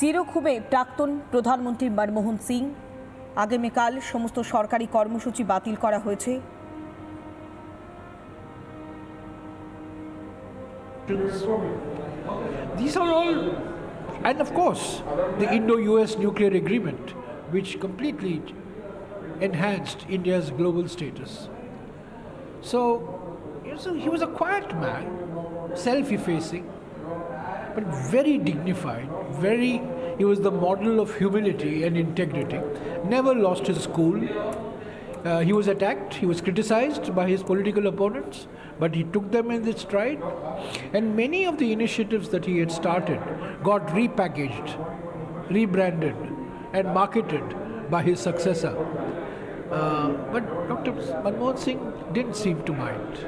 চিরক্ষোভে প্রাক্তন প্রধানমন্ত্রী মনমোহন সিং আগামীকাল সমস্ত সরকারি কর্মসূচি বাতিল করা হয়েছে These are all, and of course, the Indo US nuclear agreement, which completely enhanced India's global status. So, so he was a quiet man, self effacing, but very dignified, very, he was the model of humility and integrity, never lost his cool. Uh, he was attacked, he was criticized by his political opponents, but he took them in his stride. And many of the initiatives that he had started got repackaged, rebranded, and marketed by his successor. Uh, but Dr. Manmohan Singh didn't seem to mind.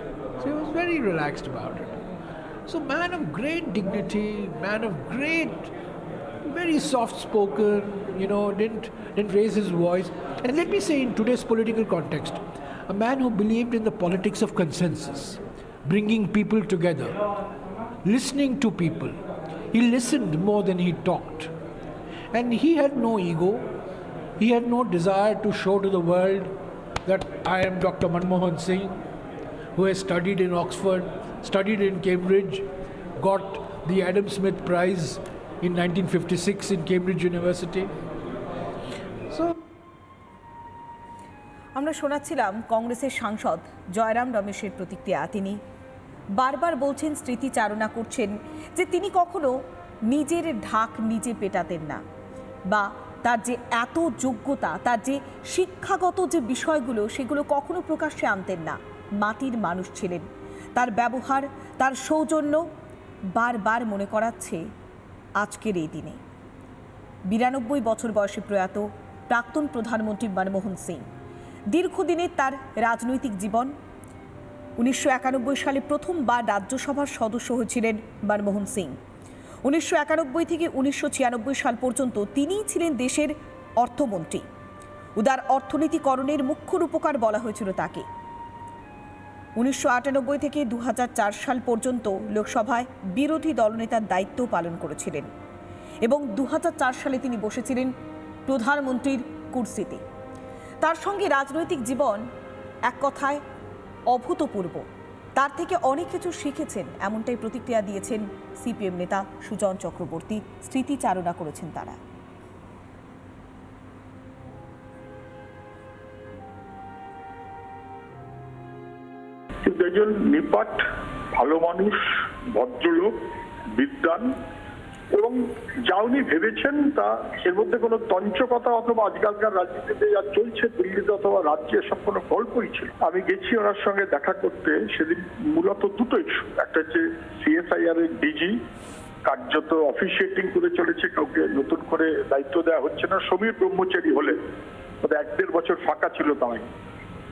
So he was very relaxed about it. So, man of great dignity, man of great, very soft spoken, you know, didn't, didn't raise his voice. And let me say, in today's political context, a man who believed in the politics of consensus, bringing people together, listening to people. He listened more than he talked. And he had no ego, he had no desire to show to the world that I am Dr. Manmohan Singh, who has studied in Oxford, studied in Cambridge, got the Adam Smith Prize in 1956 in Cambridge University. So, আমরা শোনাচ্ছিলাম কংগ্রেসের সাংসদ জয়রাম রমেশের প্রতিক্রিয়া। তিনি বারবার বলছেন স্মৃতিচারণা করছেন যে তিনি কখনো নিজের ঢাক নিজে পেটাতেন না বা তার যে এত যোগ্যতা তার যে শিক্ষাগত যে বিষয়গুলো সেগুলো কখনো প্রকাশ্যে আনতেন না। মাটির মানুষ ছিলেন। তার ব্যবহার তার সৌজন্য বারবার মনে করাচ্ছে আজকের এই দিনে। বিরানব্বই বছর বয়সে প্রয়াত প্রাক্তন প্রধানমন্ত্রী মনমোহন সিং। দীর্ঘদিনের তার রাজনৈতিক জীবন। উনিশশো একানব্বই সালে প্রথমবার রাজ্যসভার সদস্য হয়েছিলেন মনমোহন সিং। উনিশশো একানব্বই থেকে উনিশশো ছিয়ানব্বই সাল পর্যন্ত তিনিই ছিলেন দেশের অর্থমন্ত্রী। উদার অর্থনীতিকরণের মুখ্য রূপকার বলা হয়েছিল তাকে। উনিশশো আটানব্বই থেকে দু হাজার চার সাল পর্যন্ত লোকসভায় বিরোধী দলনেতার দায়িত্ব পালন করেছিলেন এবং দু হাজার চার সালে তিনি বসেছিলেন প্রধানমন্ত্রীর কুর্সিতে। তার সঙ্গে রাজনৈতিক জীবন এক কথায় অভূতপূর্ব। তার থেকে অনেক কিছু শিখেছেন, এমনটাই প্রতিক্রিয়া দিয়েছেন সিপিএম নেতা সুজন চক্রবর্তী। স্মৃতিচারণা করেছেন তারা। কিন্তু একজন নিপাট, ভালো মানুষ, ভদ্রলোক বিদ্যান এবং যা উনি ভেবেছেন তা এর মধ্যে কোনো তঞ্চকতা অথবা আজকালকার রাজনীতিতে যা চলছে, দিল্লিতে অথবা রাজ্যে সব কোনো গল্পই ছিল। আমি গেছি ওনার সঙ্গে দেখা করতে, সেদিন মূলত দুটো ইস্যু একটা হচ্ছে সিএসআইআর এর ডিজি, কার্যত অফিসিয়েটিং করে চলেছে, কাউকে নতুন করে দায়িত্ব দেওয়া হচ্ছে না। সমীর ব্রহ্মচারী হলে এক দেড় বছর ফাঁকা ছিল তাই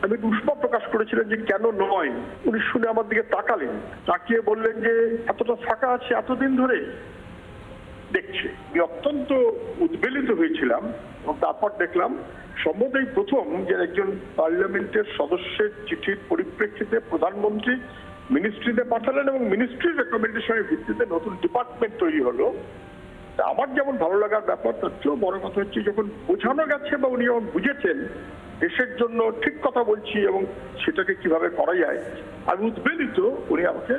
আমি উষ্মা প্রকাশ করেছিলেন যে কেন নয়? উনি শুনে আমার দিকে তাকালেন। তাকিয়ে বললেন যে, এতটা ফাঁকা আছে, এতদিন ধরে দেখছে। আমি অত্যন্ত উদ্বেলিত হয়েছিলাম এবং তারপর দেখলাম সম্ভবত প্রথম যে একজন পার্লামেন্টের সদস্যের চিঠির পরিপ্রেক্ষিতে প্রধানমন্ত্রী মিনিস্ট্রিতে পাঠালেন এবং মিনিস্ট্রির রেকমেন্ডেশনের ভিত্তিতে নতুন ডিপার্টমেন্ট তৈরি হলো। আমার যেমন ভালো লাগার ব্যাপার, তার চেয়েও বড় কথা হচ্ছে যখন বোঝানো গেছে বা উনি যখন বুঝেছেন দেশের জন্য ঠিক কথা বলছি এবং সেটাকে কীভাবে করা যায়, আমি উদ্বেলিত, উনি আমাকে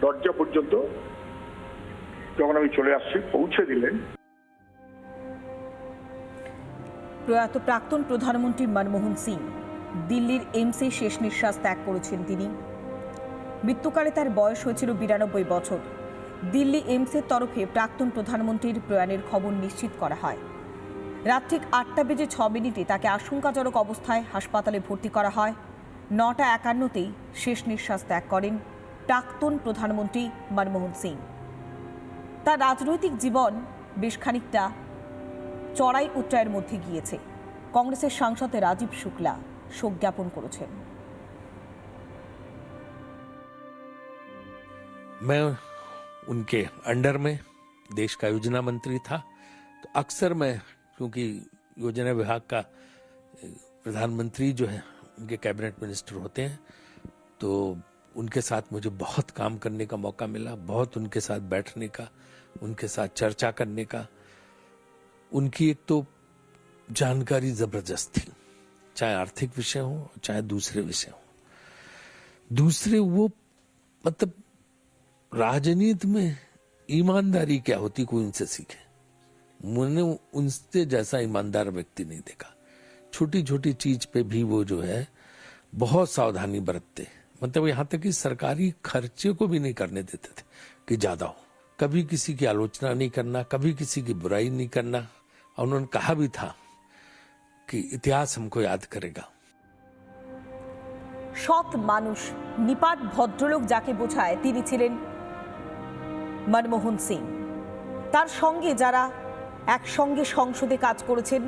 দরজা পর্যন্ত যখন আমি চলে আসছি পৌঁছে দিলেন। প্রয়াত প্রাক্তন প্রধানমন্ত্রী মনমোহন সিং, দিল্লির এইমসে শেষ নিঃশ্বাস ত্যাগ করেছেন তিনি। মৃত্যুকালে তার বয়স হয়েছিল বিরানব্বই বছর। দিল্লি এইমসের তরফে প্রাক্তন প্রধানমন্ত্রীর প্রয়াণের খবর নিশ্চিত করা হয়। রাত ঠিক আটটা বেজে ছ মিনিটে তাকে আশঙ্কাজনক অবস্থায় হাসপাতালে ভর্তি করা হয় নটা একান্নতেই শেষ নিঃশ্বাস ত্যাগ করেন প্রাক্তন প্রধানমন্ত্রী মনমোহন সিং তার রাজনৈতিক জীবন বেশ খানিকটা চড়াই উচ্চায়ের মধ্যে গিয়েছে কংগ্রেসের সাংসদ রাজীব শুক্লা শোক জ্ঞাপন করেছেন मैं उनके अंडर में देश का योजना मंत्री था तो अक्सर मैं क्योंकि योजना विभाग का प्रधानमंत्री जो है, उनके कैबिनेट मिनिस्टर होते हैं तो उनके साथ मुझे बहुत काम करने का मौका मिला, बहुत उनके साथ बैठने का, उनके साथ चर्चा करने का। उनकी एक तो जानकारी ज़बरदस्त थी, चाहे आर्थिक विषय हो, चाहे दूसरे विषय हो। दूसरे वो मतलब राजनीति में ईमानदारी क्या होती, कोई उनसे सीखे। मैंने उनसे जैसा ईमानदार व्यक्ति नहीं देखा छोटी छोटी चीज पे भी वो जो है बहुत सावधानी बरतते मतलब यहाँ तक कि सरकारी खर्चे को भी नहीं करने देते थे कि ज्यादा हो कभी किसी की आलोचना नहीं करना कभी किसी की बुराई नहीं करना और उन्होंने कहा भी था कि इतिहास हमको याद करेगा সৎ মানুষ নিপাট ভদ্রলোক যাকে বোঝায় তিনি ছিলেন মনমোহন সিং তার সঙ্গে যারা একসঙ্গে সংসদে কাজ করেছেন,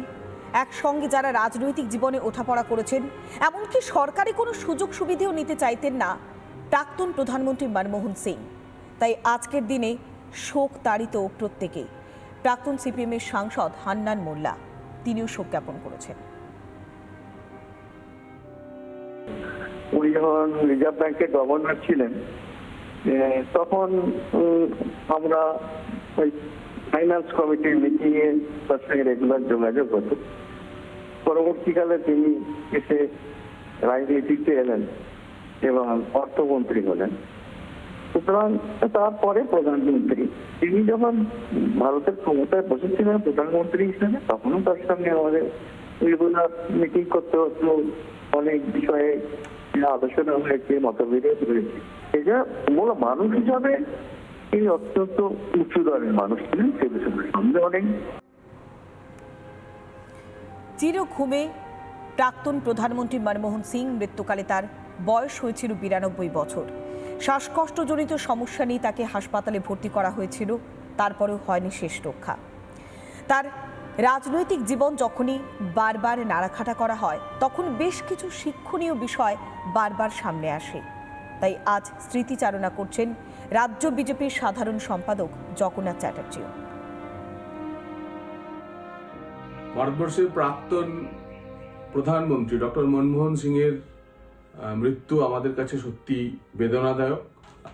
একসঙ্গে যারা রাজনৈতিক জীবনে ওঠাপড়া করেছেন, এমনকি সরকারি কোনো সুযোগ সুবিধেও নিতে চাইতেন না প্রাক্তন প্রধানমন্ত্রী মনমোহন সিং। তাই আজকের দিনে শোক তাড়িত প্রত্যেকে। প্রাক্তন সিপিএমের সাংসদ হান্নান মোল্লা, তিনিও শোক জ্ঞাপন করেছেন। উনি যখন রিজার্ভ ব্যাংকের গভর্নর ছিলেন তখন আমরা ওই ফাইন্যান্স কমিটির মিটিং এ তার সঙ্গে রেগুলার যোগাযোগ হতো। পরবর্তীকালে তিনি এসে রাজনীতিতে এলেন এবং অর্থমন্ত্রী হলেন। সুতরাং তারপরে প্রধানমন্ত্রী, তিনি যখন ভারতের ক্ষমতায় বসেছিলেন প্রধানমন্ত্রী হিসেবে, তখনও তার সঙ্গে আমাদের রেগুলার মিটিং করতে হতো। অনেক বিষয়ে আলোচনা হয়েছে, মতবিরোধ হয়েছে। যে মূল মানুষ হিসাবে তিনি অত্যন্ত উঁচু দরের মানুষ ছিলেন সে বিষয়ে সন্দেহ নেই চির ঘুমে প্রাক্তন প্রধানমন্ত্রী মনমোহন সিং মৃত্যুকালে তার বয়স হয়েছিল বিরানব্বই বছর। শ্বাসকষ্টজনিত সমস্যা নিয়ে তাকে হাসপাতালে ভর্তি করা হয়েছিল, তারপরেও হয়নি শেষ রক্ষা। তার রাজনৈতিক জীবন যখনই বারবার নাড়াখাটা করা হয়, তখন বেশ কিছু শিক্ষণীয় বিষয় বারবার সামনে আসে। তাই আজ স্মৃতিচারণা করছেন রাজ্য বিজেপির সাধারণ সম্পাদক জগন্নাথ চ্যাটার্জিও ভারতবর্ষের প্রাক্তন প্রধানমন্ত্রী ডক্টর মনমোহন সিং এর মৃত্যু আমাদের কাছে সত্যি বেদনাদায়ক।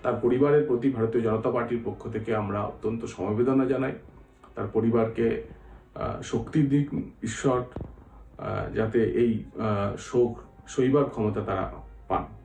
তার পরিবারের প্রতি ভারতীয় জনতা পার্টির পক্ষ থেকে আমরা অত্যন্ত সমবেদনা জানাই। তার পরিবারকে শক্তি দিক ঈশ্বর যাতে এই শোক সইবার ক্ষমতা তারা পান।